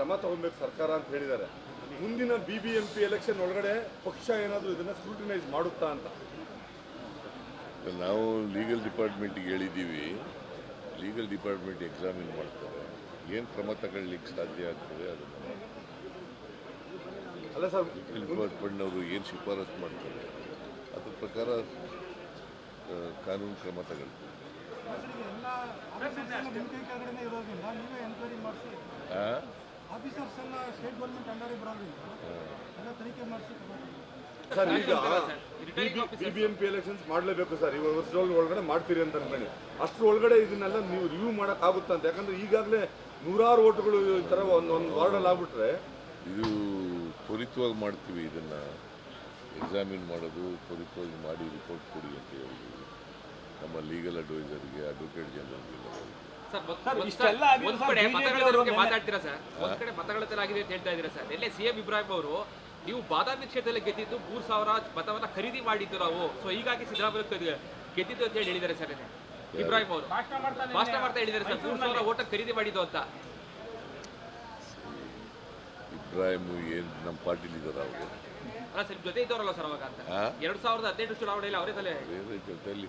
ಕ್ರಮ ತಗೊಬೇಕು ಸರ್ಕಾರ ಅಂತ ಹೇಳಿದ್ದಾರೆ. ಮುಂದಿನ B B M P election ಒಳಗಡೆ ಪಕ್ಷ ಏನಾದರೂ ಇದನ್ನ ಸ್ಕ್ರೂಟಿನೈಸ್ ಮಾಡುತ್ತಾ ಅಂತ. ನಾವು ಲೀಗಲ್ ಡಿಪಾರ್ಟ್ಮೆಂಟ್ಗೆ ಹೇಳಿದ್ದೀವಿ. ಲೀಗಲ್ ಡಿಪಾರ್ಟ್ಮೆಂಟ್ ಎಕ್ಸಾಮಿನ್ ಮಾಡ್ತಾರೆ. ಏನು ಕ್ರಮ ತಗೊಳ್ಳಿಕ್ಕೆ ಸಾಧ್ಯ ಆಗ್ತದೆ ಅದನ್ನು ಅಲ್ಲ ಸರ್ ಡಿಪಾರ್ಟ್ಮೆಂಟ್ನವರು ಏನು ಶಿಫಾರಸು ಮಾಡ್ತಾರೆ? ಅದ್ರ ಪ್ರಕಾರ ಕಾನೂನು ಕ್ರಮ ತಗೊಳ್ತಾರೆ. ಎಲ್ಲ ಸರ್ ಈಗ B B M P elections ಮಾಡಲೇಬೇಕು ಸರ್ ಇವಾಗ ವರ್ಷದೊಳಗೆ ಒಳಗಡೆ ಮಾಡ್ತೀರಿ ಅಂತ ಅನ್ಕೊಳ್ಳಿ ಅಷ್ಟ್ರ ಒಳಗಡೆ ಇದನ್ನೆಲ್ಲ ನೀವು ರಿವ್ಯೂ ಮಾಡೋಕ್ಕಾಗುತ್ತಾ ಅಂತ? ಯಾಕಂದ್ರೆ ಈಗಾಗಲೇ ನೂರಾರು ಓಟ್ಗಳು ಈ ಥರ ಒಂದು ಒಂದು ವಾರ್ಡಲ್ಲಿ ಆಗ್ಬಿಟ್ರೆ ಇದು ತ್ವರಿತವಾಗಿ ಮಾಡ್ತೀವಿ ಇದನ್ನು. ಎಕ್ಸಾಮಿನ್ ಮಾಡೋದು ತ್ವರಿತವಾಗಿ ಮಾಡಿ ರಿಪೋರ್ಟ್ ಕೊಡಿ ಅಂತ ಹೇಳಿದ್ವಿ ನಮ್ಮ ಲೀಗಲ್ ಅಡ್ವೈಸರ್ಗೆ ಅಡ್ವೊಕೇಟ್ ಜನರಲ್ಗೆಲ್ಲ ಮಾತಾಡ್ತೀರಾ ಸರ್? ಒಂದ್ ಕಡೆ ಮತಗಳ ಆಗಿದೆ ಅಂತ ಹೇಳ್ತಾ ಇದ್ದೀರಾ ಸರ್? ಎಲ್ಲೇ ಸಿಎಂ ಇಬ್ರಾಹಿಂ ಅವರು ನೀವು ಬಾದಾಮಿ ಕ್ಷೇತ್ರದಲ್ಲಿ ಗೆದ್ದಿದ್ದು ಮೂರ್ ಸಾವಿರ ಮತವನ್ನ ಖರೀದಿ ಮಾಡಿದ್ದು ನಾವು. ಸೊ ಹೀಗಾಗಿ ಸಿದ್ದರಾಮಯ್ಯ ಗೆದ್ದಿದ್ದು ಅಂತ ಹೇಳಿ ಹೇಳಿದ್ದಾರೆ ಸರ್. ಇಬ್ರಾಹಿಂ ಅವರು. ಭಾಷಣ ಮಾಡ್ತಾ ಹೇಳಿದ್ದಾರೆ ಸರ್. ಮೂರ್ ಸಾವಿರ ಓಟ ಖರೀದಿ ಮಾಡಿದ್ದು ಅಂತ. ಇಬ್ರಾಹಿಂ ಏನು ನಮ್ಮ ಪಾರ್ಟಿಲಿದ್ದಾರೆ ಅವರು? ಅಲ್ಲ ಸರ್ ಜೊತೆ ಇದ್ದವರಲ್ಲ ಸರ್ ಅವಾಗ ಅಂತ? ಎರಡ್ ಸಾವಿರದ ಹದಿನೆಂಟು ಚುನಾವಣೆಯಲ್ಲಿ ಅವರೇ ತಲೆ ಜೊತೆಯಲ್ಲಿ.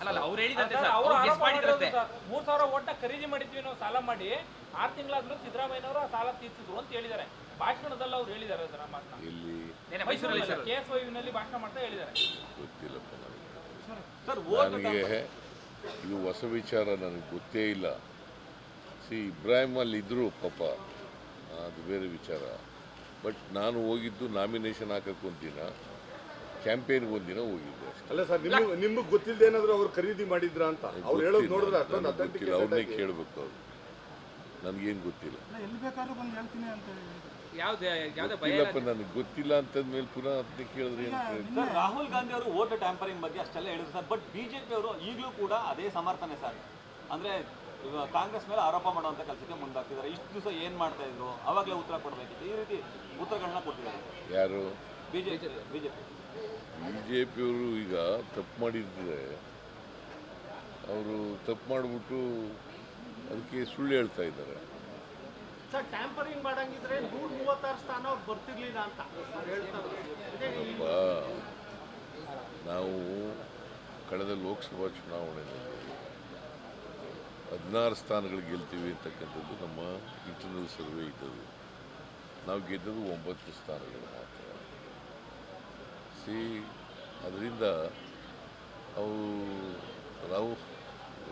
ಅಲ್ಲ ಅವ್ರು ಹೇಳಿದಂತೆ ಸರ್. ಅವರು ಅವ್ರು ಗೆಸ್ ಮಾಡಿದ್ರಂತೆ. ಮೂರ್ ಸಾವಿರ ಓಟ್ನ ಖರೀದಿ ಮಾಡಿದ್ವಿ ನಾವು ಸಾಲ ಮಾಡಿ ಆರು ತಿಂಗಳಾದ್ಮೇಲೆ ಸಿದ್ದರಾಮಯ್ಯನವರು ಆ ಸಾಲ ತೀರ್ಸಿದ್ರು ಅಂತ ಹೇಳಿದ್ದಾರೆ. ಭಾಷಣದಲ್ಲಿ ಅವ್ರು ಹೇಳಿದ್ದಾರೆ ಅದರ ಮಾತನ್ನ. ಇಲ್ಲಿ ನೆನೆ ಮೈಸೂರಲ್ಲಿ ಸರ್. ಕೆ ಎಸ್ನಲ್ಲಿ ಭಾಷಣ ಮಾಡ್ತಾ ಹೇಳಿದ್ದಾರೆ. ಗೊತ್ತಿಲ್ಲಪ್ಪ ನನಗೆ. ಸರ್ ನನಗೆ ಇದು ಹೊಸ ವಿಚಾರ ನನಗೆ ಗೊತ್ತೇ ಇಲ್ಲ. ಸಿ ಇಬ್ರಾಹಿಂ ಅಲ್ಲಿ ಇದ್ರು ಪಾಪ. ಅದು ಬೇರೆ ವಿಚಾರ. ಬಟ್ ನಾನು ಹೋಗಿದ್ದು ನಾಮಿನೇಷನ್ ಹಾಕಕ್ಕೆ ಒಂದಿನ. ಕ್ಯಾಂಪೇನ್ಗೆ ಒಂದಿನ ಹೋಗಿದ್ದೆ ಅಷ್ಟೇ. ಅಲ್ಲ ಸರ್ ನಿಮ್ಗೆ ನಿಮ್ಗೆ ಗೊತ್ತಿಲ್ಲದೆ ಏನಾದರೂ ಅವ್ರು ಖರೀದಿ ಮಾಡಿದ್ರ ಅಂತ? ಅವ್ರು ಹೇಳೋದು ನೋಡಿದ್ರೆ ಅಷ್ಟೊಂದು ಗೊತ್ತಿಲ್ಲ. ಅವ್ರನ್ನೇ ಕೇಳಬೇಕು ಅವ್ರು. ನನಗೇನು ಗೊತ್ತಿಲ್ಲ. ಎಲ್ಲಿ ಬೇಕಾದ್ರೂ ಬಂದು ಹೇಳ್ತೀನಿ ಅಂತ ಹೇಳಿ. ಯಾವ್ದು ಯಾವ್ದೇ ಭಯ ಇಲ್ಲಪ್ಪ ನನಗೆ ಗೊತ್ತಿಲ್ಲ ಅಂತಂದ್ಮೇಲೆ ಪುನಃ ಅದನ್ನೇ ಕೇಳಿದ್ರೆ ಏನು ಪ್ರಯೋಜನ? ಸರ್ ರಾಹುಲ್ ಗಾಂಧಿ ಅವರು ವೋಟ್ ಟ್ಯಾಂಪರಿಂಗ್ ಬಗ್ಗೆ ಅಷ್ಟೆಲ್ಲ ಹೇಳಿದ್ರು ಸರ್. ಬಟ್ ಬಿಜೆಪಿ ಅವರು ಈಗಲೂ ಕೂಡ ಅದೇ ಸಮರ್ಥನೆ ಸರ್. ಅಂದ್ರೆ ಕಾಂಗ್ರೆಸ್ ಮೇಲೆ ಆರೋಪ ಮಾಡುವಂತ ಕೆಲಸಕ್ಕೆ ಮುಂದಾಗ್ತಿದ್ದಾರೆ. ಇಷ್ಟು ದಿವಸ ಏನ್ ಮಾಡ್ತಾ ಇದ್ರು? ಅವಾಗಲೇ ಉತ್ತರ ಕೊಡಬೇಕಿತ್ತು. ಈ ರೀತಿ ಉತ್ತರಗಳನ್ನ ಕೊಟ್ಟಿದ್ದಾರೆ. ಯಾರು? ಬಿ ಜೆ ಪಿಯವರು ಈಗ ತಪ್ಪು ಮಾಡಿದ್ರೆ ಅವರು ತಪ್ಪು ಮಾಡಿಬಿಟ್ಟು ಅದಕ್ಕೆ ಸುಳ್ಳು ಹೇಳ್ತಾ ಇದ್ದಾರೆ. ನಾವು ಕಳೆದ ಲೋಕಸಭಾ ಚುನಾವಣೆಯಲ್ಲಿ ಹದಿನಾರು ಸ್ಥಾನಗಳು ಗೆಲ್ತೀವಿ ಅಂತಕ್ಕಂಥದ್ದು ನಮ್ಮ ಇಂಟರ್ನಲ್ ಸರ್ವೆ ಇದ್ದದ್ದು. ನಾವು ಗೆದ್ದದ್ದು ಒಂಬತ್ತು ಸ್ಥಾನಗಳು ಮಾತ್ರ. ಸಿ ಅದರಿಂದ ಅವು ರಾಹುಲ್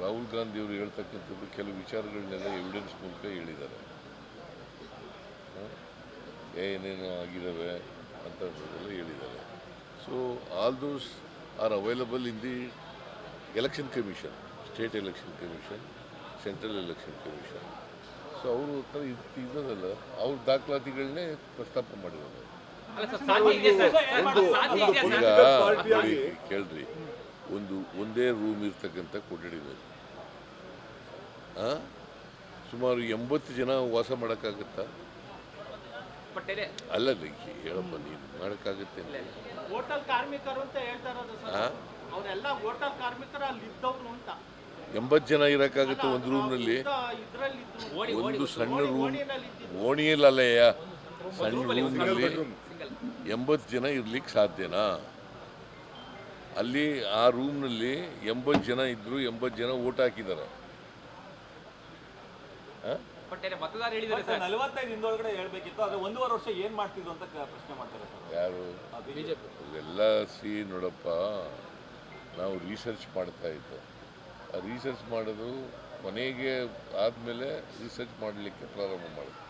ರಾಹುಲ್ ಗಾಂಧಿಯವರು ಹೇಳ್ತಕ್ಕಂಥದ್ದು ಕೆಲವು ವಿಚಾರಗಳನ್ನೆಲ್ಲ ಎವಿಡೆನ್ಸ್ ಮೂಲಕ ಹೇಳಿದ್ದಾರೆ? ಏನೇನು ಆಗಿದ್ದಾವೆ ಅಂತದ್ದೆಲ್ಲ ಹೇಳಿದ್ದಾರೆ. So all those are available in the election commission state election commission central election commission so ಅವರು ಇದ್ದದಲ್ಲ ಅವ್ರ ದಾಖಲಾತಿಗಳನ್ನೇ ಪ್ರಸ್ತಾಪ ಮಾಡಿದ್ದಾರೆ ಈಗ ನೋಡಿ, ಕೇಳ್ರಿ. ಒಂದು ಒಂದೇ ರೂಮ್ ಇರ್ತಕ್ಕಂಥ ಕೊಠಡಿ ಆ? ಸುಮಾರು ಎಂಬತ್ತು ಜನ ವಾಸ ಮಾಡೋಕ್ಕಾಗತ್ತಾ? ಅಲ್ಲ ರೀ, ಹೇಳಪ್ಪ ನೀನು ಮಾಡೋಕ್ಕಾಗತ್ತೆ ಅಂತ ಹೋಟೆಲ್ ಕಾರ್ಮಿಕರು ಅಂತ ಹೇಳ್ತಾ ಸರ್. ಅವರೆಲ್ಲ ಹೋಟೆಲ್ ಕಾರ್ಮಿಕರು ಅಲ್ಲಿ ಇದ್ದವ್ರು ಅಂತ. ಎಂಬತ್ತು ಜನ ಇರೋಕ್ಕಾಗತ್ತೆ ಒಂದು ರೂಮ್ನಲ್ಲಿ ಒಂದು ಸಣ್ಣ ರೂಮ್ ಓಣಿಯಲ್ಲ ಸಣ್ಣ ಓಣಿಯಲ್ಲಯ್ಯ ಸಣ್ಣ ರೂಮ್ನಲ್ಲಿ ಎಂಬತ್ತು ಜನ ಇರ್ಲಿಕ್ಕೆ ಸಾಧ್ಯನಾ? ಅಲ್ಲಿ ಆ ರೂಮ್ನಲ್ಲಿ ಎಂಬತ್ತು ಜನ ಇದ್ರು ಎಂಬತ್ತು ಜನ ಓಟ್ ಹಾಕಿದ್ದಾರೆ ಆ? ಬಟ್ ಮತದಾರ ಹೇಳಿದ್ದಾರೆ ಸರ್. ನಲವತ್ತೈದು ದಿನದೊಳಗಡೆ ಹೇಳ್ಬೇಕಿತ್ತು ಆದ್ರೆ ಒಂದೂವರೆ ವರ್ಷ ಏನ್ ಮಾಡ್ತಿದ್ರು ಅಂತ ಪ್ರಶ್ನೆ ಮಾಡ್ತಾರೆ ಸರ್. ಯಾರು? ಎಲ್ಲ ಸಿ ನೋಡಪ್ಪ ನಾವು ರಿಸರ್ಚ್ ಮಾಡ್ತಾ ಇದ್ದೆ. ಆ ರಿಸರ್ಚ್ ಮಾಡೋದು ಕೊನೆಗೆ ಆದಮೇಲೆ ರಿಸರ್ಚ್ ಮಾಡಲಿಕ್ಕೆ ಪ್ರಾರಂಭ ಮಾಡಿದ್ವಿ